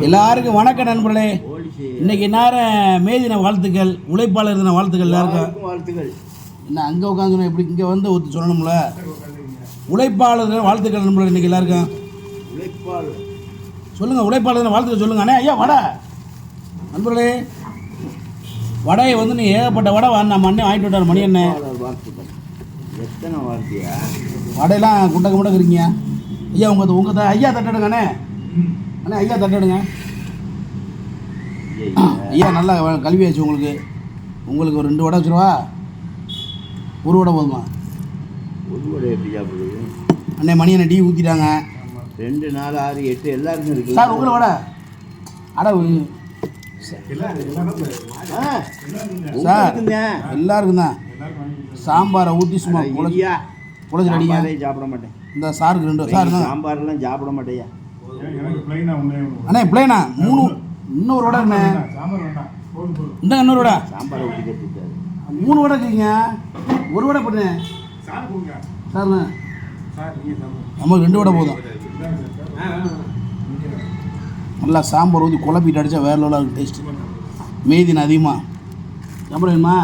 எல்லாருக்கும் வணக்கம் நண்பர்களே. இன்னைக்கு நேரம் மே தின வாழ்த்துக்கள் உழைப்பாளர் தின வாழ்த்துக்கள் எல்லாருக்கும். வாழ்த்துக்கள். என்ன அங்கே உட்காந்து இப்படி இங்கே வந்து ஒருத்தர் சொல்லணும்ல? உழைப்பாளர் வாழ்த்துக்கள் நண்பர்களே இன்னைக்கு எல்லாருக்கும். உழைப்பால் சொல்லுங்கள் உழைப்பாளர் தின வாழ்த்துக்கள் சொல்லுங்க. அண்ணே ஐயா வடை. நண்பர்களே வடையை வந்து நீ ஏகப்பட்ட வடை வா நம்ம அண்ணன் வாங்கிட்டு விட்டார் மணி உழைப்பாளர் வாழ்த்துக்கள். எத்தனை வார்த்தையா? வடையெல்லாம் குண்டக்க முண்டக்க இருக்கீங்க ஐயா உங்கள் உங்கள் த- ஐயா தட்டடுங்க அண்ணே அண்ணே ஐயா தட்டடுங்க ஐயா, நல்லா வ- கல்வி ஆச்சு உங்களுக்கு. உங்களுக்கு ஒரு ரெண்டு வடை வச்சுருவா? ஒரு வடை போதுமா? ஒரு வடை எப்படி சாப்பிடுறது அண்ணே மணி அண்ணன் டீ ஊற்றிட்டாங்க ரெண்டு நாலு ஆறு எட்டு எல்லாருக்கும் இருக்கு. சார் உங்களை வடை. அட சார். எல்லாருக்கும் தான் சாம்பாரை ஊற்றி சும்மா அட, குழச்சி சாம்பாரே சாப்பிட மாட்டேன். இந்த சாருக்கு ரெண்டு சார் சாம்பார்லாம் சாப்பிட மாட்டேயா அண்ணே பிளேனா மூணு இன்னொரு வடை அண்ணே. இந்த இன்னொரு வடை. சாம்பாரை மூணு வடை இருக்கீங்க ஒரு வடை பண்ணு சார்ண்ணே. நமக்கு ரெண்டு வடை போதும். நல்லா சாம்பார் ஊற்றி குழப்பிட்டு அடித்தா வேற லெவலாக இருக்கும் டேஸ்ட்டு மேதின் அதிகமாக சாம்பார் வேணுமா?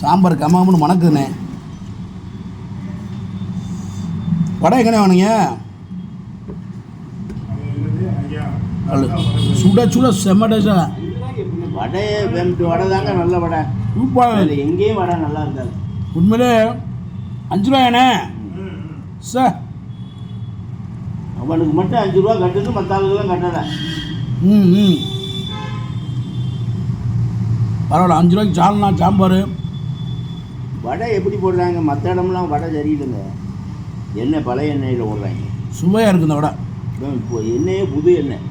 சாம்பார் கம்மாமனு மணக்குதுண்ணே. வடை எங்கண்ணே வேணுங்க அது என்னது? ஐயா, அல்லு. சுட சுட செம்ம டேஸ்டா வடையே வடை தாங்க நல்ல வடை. சூப்பராக எங்கேயும் வடை நல்லா இருக்காது. உண்மையிலே அஞ்சு ரூபாயாண்ணே சார் அவனுக்கு மட்டும் அஞ்சு ரூபா கட்டுது மற்ற ஆளுக்கெல்லாம் கட்டலை. ம் ம். பரவாயில்ல அஞ்சு ரூபாய்க்கு சால்னா சாம்பார். வடை எப்படி போடுறாங்க? மற்ற இடம்லாம் வடை சரியில்லைங்க. எண்ணெய் பழைய எண்ணெயில் போடுறாங்க. சுவையாக இருக்குது இந்த வடை. இப்போ எண்ணெயே புது எண்ணெய்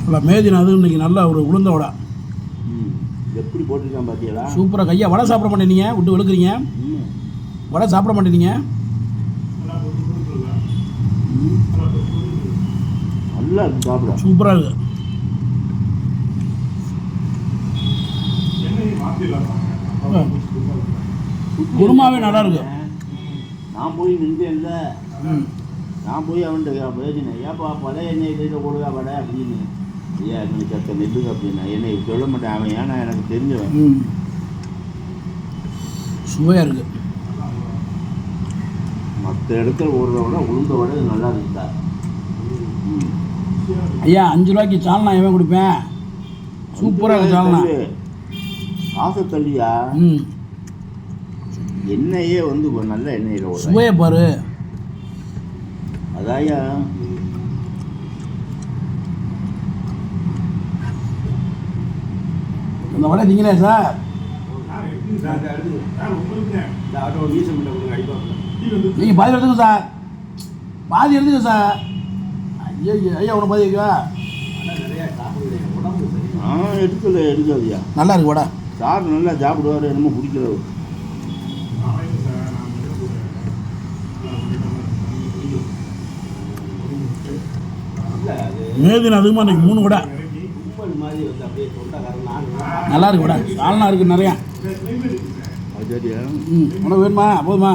நல்லா மேதின் அது இன்னைக்கு நல்லா ஒரு உளுந்த வடை. ம் எப்படி போட்டிருக்கான் பார்த்தீங்களா சூப்பராக கையா வடை சாப்பிட மாட்டேனீங்க விட்டு விழுக்குறீங்க ம். வடை சாப்பிட மாட்டேனீங்க? நல்லா இருக்கு சாப்பிட. சூப்பராக ஆ. குருமாவே நல்லா இருக்கு. நான் போய் நின்றேன்ல. நான் போய் அவன்கிட்ட பேசினேன் ஏப்பா பழைய எண்ணெய் இதில் கொடுக்கா வடை? அப்படின்னு. ஐயா எனக்கு சத்த நெல்லுங்க அப்படின்னா. என்னை சொல்ல மாட்டேன். அவன் ஏன்னா எனக்கு தெரிஞ்சவன். சுவையாக இருக்குது மற்ற இடத்துல ஓடுற விட உளுந்த வடை இது நல்லா இருக்குதா ஐயா அஞ்சு ரூபாய்க்கு சால்னா எவன் கொடுப்பேன்? சூப்பராக இருக்கு சால்னா. காசை தள்ளியா? ம். எண்ணெயே வந்து ஒரு நல்ல எண்ணெயில் சுவையை பாரு. அதாயா இந்த வடை திங்களே சார்? நீங்கள் பாதி எடுத்துங்க சார். பாதி எடுத்துங்க சார். ஐயா ஐயா உன பாதி இருக்கா ஆ எடுக்கல எடுக்காதியா நல்லா இருக்கு வடை. சார் நல்லா சாப்பிடுவார் என்னமோ பிடிக்கிறது ஆமாம் சார் நான் எடுத்துக்கிறேன். மேதின் அதுக்குமா அன்றைக்கி மூணு கூட நல்லா இருக்கு கூட சால்னா இருக்குது நிறையா ம் உனக்கு வேணுமா போதுமா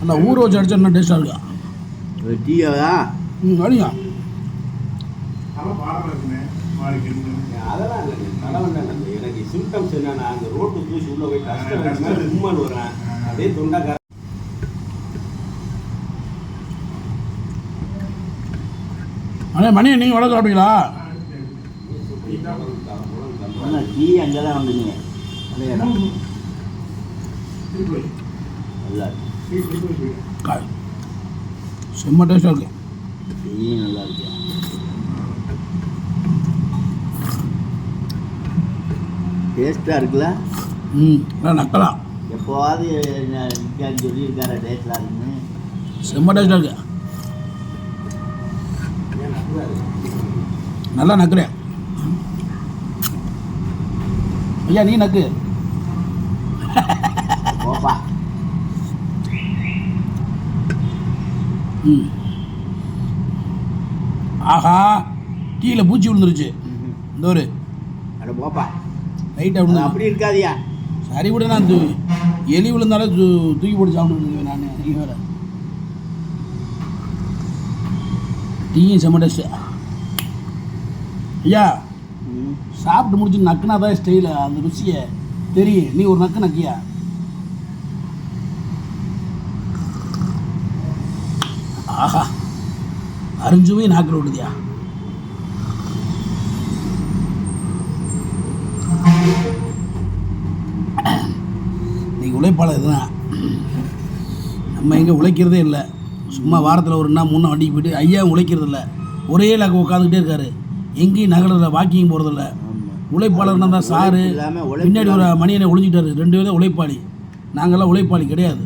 அந்த ஊர் ஓ வச்சு அடிச்சா இன்னும் டேஸ்ட்டாக இருக்கா இது டீயாவா ம் அடிங்க அதெல்லாம் எனக்கு சிம்டம்ஸ் என்னன்னா அந்த ரோட்டு தூசி உள்ள போய் கஷ்டம் வர கும்மல் வரேன் அப்படியே தொண்டாக்கார அண்ணே மணி நீங்கள் வடை சாப்பிட்டீங்களா? டீ அங்கே தான் வந்துங்க செம்ம டேஸ்ட்டாக இருக்கு. டீ நல்லா இருக்கு. டேஸ்ட்டாக இருக்குல்ல? ம் நக்கலாம் எப்போவாது சொல்லியிருக்காரு டேஸ்ட்டாக இருக்குன்னு. செம்ம டேஸ்ட்டாக இருக்கு. நல்லா நக்குறேன் ஐயா நீ நக்கு. போப்பா. ம். ஆஹா டீயில் பூச்சி விழுந்துருச்சு. இந்த ஒரு. அட போப்பா. லைட்டாக விழுந்து அப்படி இருக்காதியா? சரி விடு நான் எலி விழுந்தாலே தூ தூக்கி போட்டு சாப்பிட்டுருக்கேன் நான். நீ வேறு. டீயும் செம்ம டேஸ்ட்டு ஐயா. சாப்பிட்டு முடிச்சு நக்குனா தான் ஸ்டைலு அந்த ருசியை. தெரியும் நீ ஒரு நக்கு நக்கியா? ஆஹா அரிஞ்சுமே நாக்கில் விடுதியா நீ உழைப்பாளர் இதுதான் நம்ம எங்கே உழைக்கிறதே இல்லை. சும்மா வாரத்தில் ஒரு நாள் மூணு வண்டிக்கு போயிட்டு ஐயா உழைக்கிறது இல்லை ஒரே லாக்க உட்காந்துக்கிட்டே இருக்காரு. எங்கேயும் நகரதில்ல வாக்கிங் போகிறதில்ல. உழைப்பாளர்னா தான் சாரு. பின்னாடி ஒரு மணியனை ஒளிஞ்சிட்டாரு. ரெண்டு பேரும் உழைப்பாளி. நாங்கள்லாம் உழைப்பாளி கிடையாது.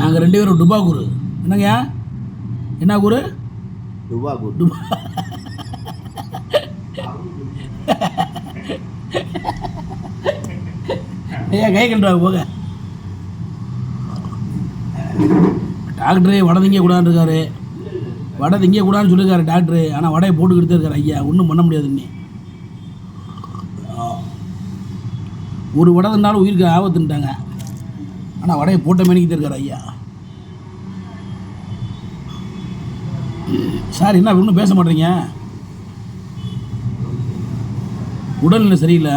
நாங்கள் ரெண்டு பேரும் டுபா குரு என்னங்க? என்ன குரு டுபா குட் டுபா ஐயா கை கண்டுவாங்க போக டாக்டரே வடை திங்க கூடாதுன்னு இருக்காரு வடை திங்க கூடாதுன்னு சொல்லியிருக்காரு டாக்டரு. ஆனால் வடையை போட்டுக்கிட்டு இருக்காரு ஐயா. ஒன்றும் பண்ண முடியாது நீ ஒரு வடை தின்னாலும் உயிருக்கு ஆபத்துன்ட்டாங்க ஆனால் வடையை போட்ட மேனிக்கிட்டு இருக்காரு ஐயா. சார் என்ன ஒன்றும் பேச மாட்டேறீங்க உடல்நிலை சரியில்லை.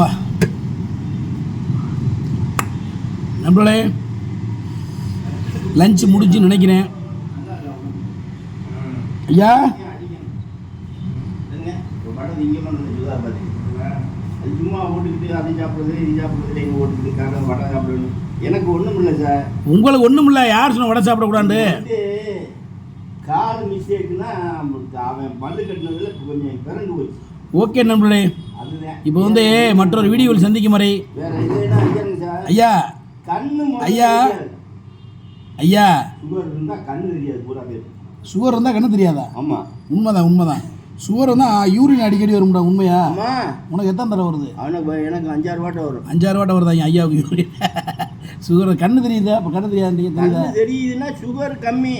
அப்பா. நண்பர்களே லஞ்ச் முடிஞ்சு நினைக்கிறேன். ஐயா? எனக்கு இல்லை சார் உங்களுக்கு ஒன்றும் இல்லை யார் சொன்ன வடை சாப்பிடக்கூடாது கால் மிஸ்டேக்குன்னா அவன் பல்லு கட்டினதுல கொஞ்சம் பிறண்டு போச்சு. ஓகே அதுதான் இப்போ வந்து மற்றொரு வீடியோவில் சந்திக்கும் வரை சார். ஐயா ஐயா. ஐயா. சுகர் இருந்தால் கண்ணு தெரியாதா ஆமா. உண்மைதான் உண்மைதான். சுகர் இருந்தால் யூரின் அடிக்கடி வரும்டா உண்மையா? உனக்கு எத்தனை தடவை வருது? அவனுக்கு எனக்கு அஞ்சாறு வாட்டை வரும். அஞ்சாறு வாட்டை வருதா ஐயா ஐயாவுக்கு யூரின்? சுகர் கண்ணு தெரியுதா? அப்போ கண்ணு தெரியாது தெரியுதுன்னா சுகர் கம்மி.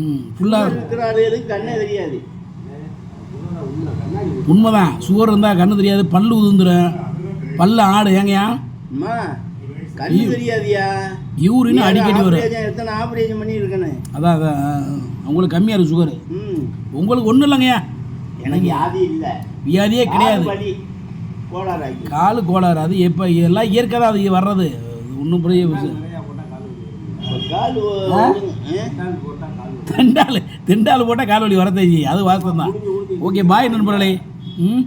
ம் ஃபுல்லாக இருக்கிற ஆளுகளுக்கு கண்ணே தெரியாது. உண்மைதான். சுகர் இருந்தால் கண்ணு தெரியாது பல்லு உதிர்ந்துடும் பல்லு ஆடு ஏங்கய்யா? அம்மா கண்ணு தெரியாதியா? யூரின் அடிக்கடி வரும் எத்தனை ஆபரேஷன் பண்ணியிருக்கேன்னு அதான் அதான் உங்களுக்கு கம்மியாக இருக்குது சுகர். ம். உங்களுக்கு ஒன்றும் இல்லைங்கய்யா. எனக்கு வியாதி இல்லை. வியாதியே கிடையாது. காலு கோளாறு அது எப்போ எல்லாம் இயற்கை தான் அது வர்றது. ஒன்றும் பெரிய? தெண்டால் தெண்டால் போட்டால் கால் வலி வரதே அது வாஸ்தம் தான் ஓகே பாய் நண்பர்களே. ம்?